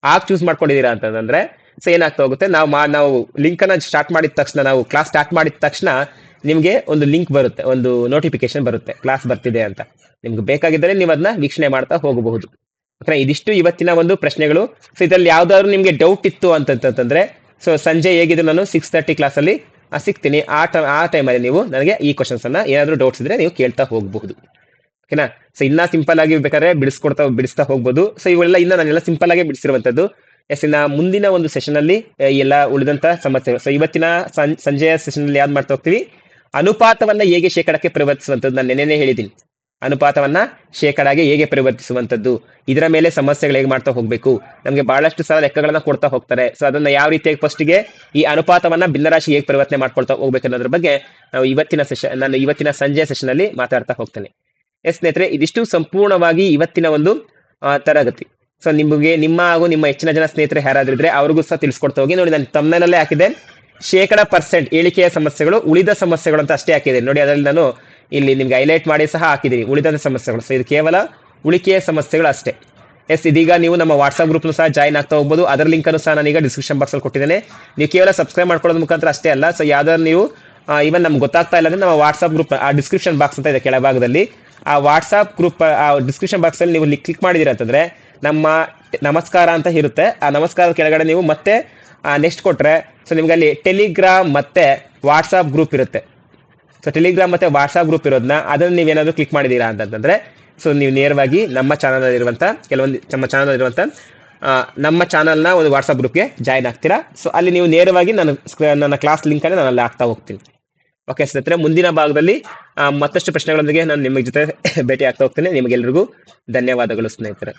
ಆಗ ಚೂಸ್ ಮಾಡ್ಕೊಂಡಿದ್ದೀರಾ ಅಂತಂದ್ರೆ ಸೊ ಏನಾಗ್ತಾ ಹೋಗುತ್ತೆ, ನಾವು ಮಾ, ನಾವು ಲಿಂಕ್ ಅನ್ನ ಸ್ಟಾರ್ಟ್ ಮಾಡಿದ ತಕ್ಷಣ, ನಾವು ಕ್ಲಾಸ್ ಸ್ಟಾರ್ಟ್ ಮಾಡಿದ ತಕ್ಷಣ ನಿಮಗೆ ಒಂದು ಲಿಂಕ್ ಬರುತ್ತೆ, ಒಂದು ನೋಟಿಫಿಕೇಶನ್ ಬರುತ್ತೆ ಕ್ಲಾಸ್ ಬರ್ತಿದೆ ಅಂತ. ನಿಮ್ಗೆ ಬೇಕಾಗಿದ್ದರೆ ನೀವು ಅದನ್ನ ವೀಕ್ಷಣೆ ಮಾಡ್ತಾ ಹೋಗಬಹುದು. ಓಕೆ ಇದಿಷ್ಟು ಇವತ್ತಿನ ಒಂದು ಪ್ರಶ್ನೆಗಳು. ಸೊ ಇದರಲ್ಲಿ ಯಾವ್ದಾದ್ರು ನಿಮ್ಗೆ ಡೌಟ್ ಇತ್ತು ಅಂತಂತಂದ್ರೆ ಸೊ ಸಂಜೆ ಹೇಗಿದ್ರು ನಾನು ಸಿಕ್ಸ್ ತರ್ಟಿ ಕ್ಲಾಸಲ್ಲಿ ಸಿಗ್ತೀನಿ. ಆ ಟ ಆ ಟೈಮಲ್ಲಿ ನೀವು ನನಗೆ ಈ ಕ್ವಶನ್ಸ್ ಅನ್ನ ಏನಾದರೂ ಡೌಟ್ಸ್ ಇದ್ರೆ ನೀವು ಕೇಳ್ತಾ ಹೋಗಬಹುದು. ಓಕೆನಾ ಸೊ ಇನ್ನ ಸಿಂಪಲ್ ಆಗಿ ಬೇಕಾದ್ರೆ ಬಿಡಿಸ್ಕೊಡ್ತಾ ಬಿಡಿಸ್ತಾ ಹೋಗ್ಬೋದು. ಸೊ ಇವೆಲ್ಲ ಇನ್ನ ನಾನೆಲ್ಲ ಸಿಂಪಲ್ ಆಗಿ ಬಿಡಿಸಿರುವಂತದ್ದು. ಎಸ್ ಇನ್ನ ಮುಂದಿನ ಒಂದು ಸೆಷನ್ ಅಲ್ಲಿ ಆ, ಎಲ್ಲ ಉಳಿದಂತ ಸಮಸ್ಯೆಗಳು ಸೊ ಇವತ್ತಿನ ಸಂಜೆಯ ಸೆಷನ್ ಅಲ್ಲಿ ಯಾವ್ದು ಮಾಡ್ತಾ ಹೋಗ್ತೀವಿ? ಅನುಪಾತವನ್ನ ಹೇಗೆ ಶೇಕಡಕ್ಕೆ ಪರಿವರ್ತಿಸುವಂತದ್ದು ನಾನು ನೆನ್ನೆನೇ ಹೇಳಿದ್ದೀನಿ. ಅನುಪಾತವನ್ನ ಶೇಕಡಾಗೆ ಹೇಗೆ ಪರಿವರ್ತಿಸುವಂತದ್ದು ಇದರ ಮೇಲೆ ಸಮಸ್ಯೆಗಳು ಹೇಗೆ ಮಾಡ್ತಾ ಹೋಗ್ಬೇಕು? ನಮಗೆ ಬಹಳಷ್ಟು ಸಲ ಲೆಕ್ಕಗಳನ್ನ ಕೊಡ್ತಾ ಹೋಗ್ತಾರೆ. ಸೊ ಅದನ್ನ ಯಾವ ರೀತಿಯಾಗಿ ಫಸ್ಟ್ಗೆ ಈ ಅನುಪಾತವನ್ನ ಭಿನ್ನರಾಶಿ ಹೇಗೆ ಪರಿವರ್ತನೆ ಮಾಡ್ಕೊಳ್ತಾ ಹೋಗ್ಬೇಕು ಅನ್ನೋದ್ರ ಬಗ್ಗೆ ನಾವು ಇವತ್ತಿನ ಸೆಷನ್ ನಾನು ಇವತ್ತಿನ ಸಂಜೆ ಸೆಷನ್ ಅಲ್ಲಿ ಮಾತಾಡ್ತಾ ಹೋಗ್ತೇನೆ. ಎಸ್ ಸ್ನೇಹಿತರೆ, ಇದಿಷ್ಟು ಸಂಪೂರ್ಣವಾಗಿ ಇವತ್ತಿನ ಒಂದು ತರಗತಿ. ಸೊ ನಿಮಗೆ, ನಿಮ್ಮ ಹಾಗೂ ನಿಮ್ಮ ಹೆಚ್ಚಿನ ಜನ ಸ್ನೇಹಿತರೆ ಯಾರಾದ್ರಿದ್ರೆ ಅವ್ರಿಗೂ ಸಹ ತಿಳಿಸ್ಕೊಡ್ತಾ ಹೋಗಿ. ನೋಡಿ, ನಾನು ತಮ್ಮನಲ್ಲೇ ಹಾಕಿದೆ ಶೇಕಡ ಪರ್ಸೆಂಟ್ ಇಳಿಕೆಯ ಸಮಸ್ಯೆಗಳು, ಉಳಿದ ಸಮಸ್ಯೆಗಳು ಅಂತ ಅಷ್ಟೇ ಹಾಕಿದೆ. ನೋಡಿ, ಅದರಲ್ಲಿ ನಾನು ಇಲ್ಲಿ ನಿಮ್ಗೆ ಹೈಲೈಟ್ ಮಾಡಿ ಸಹ ಹಾಕಿದ್ದೀನಿ ಉಳಿದ ಸಮಸ್ಯೆಗಳು. ಸೊ ಇದು ಕೇವಲ ಉಳಿಕೆಯ ಸಮಸ್ಯೆಗಳು ಅಷ್ಟೇ. ಎಸ್ ಇದೀಗ ನೀವು ನಮ್ಮ ವಾಟ್ಸ್ಆಪ್ ಗ್ರೂಪ್ನು ಸಹ ಜಾಯ್ನ್ ಆಗ್ತಾ ಹೋಗ್ಬೋದು. ಅದರ ಲಿಂಕ್ ಅನ್ನು ಸಹ ನಾನೀಗ ಡಿಸ್ಕ್ರಿಪ್ಷನ್ ಬಾಕ್ಸ್ ಅಲ್ಲಿ ಕೊಟ್ಟಿದ್ದೇನೆ. ನೀವು ಕೇವಲ ಸಬ್ಸ್ಕ್ರೈಬ್ ಮಾಡ್ಕೊಳ್ಳೋದು ಮುಖಾಂತರ ಅಷ್ಟೇ ಅಲ್ಲ ಸೊ ಯಾವ್ದಾದ್ರು ನೀವು ಇವನ್ ನಮ್ಗೆ ಗೊತ್ತಾಗ್ತಾ ಇಲ್ಲ ಅಂದ್ರೆ ನಮ್ಮ ವಾಟ್ಸ್ಆಪ್ ಗ್ರೂಪ್ ಆ ಡಿಸ್ಕ್ರಿಪ್ಷನ್ ಬಾಕ್ಸ್ ಅಂತ ಇದೆ ಕೆಳಭಾಗದಲ್ಲಿ. ಆ ವಾಟ್ಸ್ಆಪ್ ಗ್ರೂಪ್ ಆ ಡಿಸ್ಕ್ರಿಪ್ಷನ್ ಬಾಕ್ಸ್ ಅಲ್ಲಿ ನೀವು ಕ್ಲಿಕ್ ಮಾಡಿದಿರ ಅಂತಂದ್ರೆ ನಮ್ಮ ನಮಸ್ಕಾರ ಅಂತ ಇರುತ್ತೆ. ಆ ನಮಸ್ಕಾರದ ಕೆಳಗಡೆ ನೀವು ಮತ್ತೆ ನೆಕ್ಸ್ಟ್ ಕೊಟ್ರೆ ಸೊ ನಿಮ್ಗೆ ಅಲ್ಲಿ ಟೆಲಿಗ್ರಾಮ್ ಮತ್ತೆ ವಾಟ್ಸ್ಆಪ್ ಗ್ರೂಪ್ ಇರುತ್ತೆ. ಸೊ ಟೆಲಿಗ್ರಾಮ್ ಮತ್ತೆ ವಾಟ್ಸಾಪ್ ಗ್ರೂಪ್ ಇರೋದನ್ನ ಅದನ್ನ ನೀವೇನಾದ್ರೂ ಕ್ಲಿಕ್ ಮಾಡಿದೀರಾ ಅಂತಂದ್ರೆ ಸೊ ನೀವು ನೇರವಾಗಿ ನಮ್ಮ ಚಾನಲ್ ಇರುವಂತ ಕೆಲವೊಂದು ನಮ್ಮ ಚಾನಲ್ ಇರುವಂತ ಆ, ನಮ್ಮ ಚಾನಲ್ನ ಒಂದು ವಾಟ್ಸ್ಆಪ್ ಗ್ರೂಪ್ಗೆ ಜಾಯ್ನ್ ಆಗ್ತೀರಾ? ಸೊ ಅಲ್ಲಿ ನೀವು ನೇರವಾಗಿ ಸ್ಕ್ರ- ನನ್ನ ಕ್ಲಾಸ್ ಲಿಂಕ್ ಅನ್ನು ನಾನು ಅಲ್ಲಿ ಹಾಕ್ತಾ ಹೋಗ್ತೀನಿ. ಓಕೆ ಸ್ನೇಹಿತರೆ ಮುಂದಿನ ಭಾಗದಲ್ಲಿ ಮತ್ತಷ್ಟು ಪ್ರಶ್ನೆಗಳೊಂದಿಗೆ ನಾನು ನಿಮ್ಮ ಜೊತೆ ಭೇಟಿ ಆಗ್ತಾ ಹೋಗ್ತೇನೆ. ನಿಮಗೆಲ್ಲರಿಗೂ ಧನ್ಯವಾದಗಳು ಸ್ನೇಹಿತರೆ.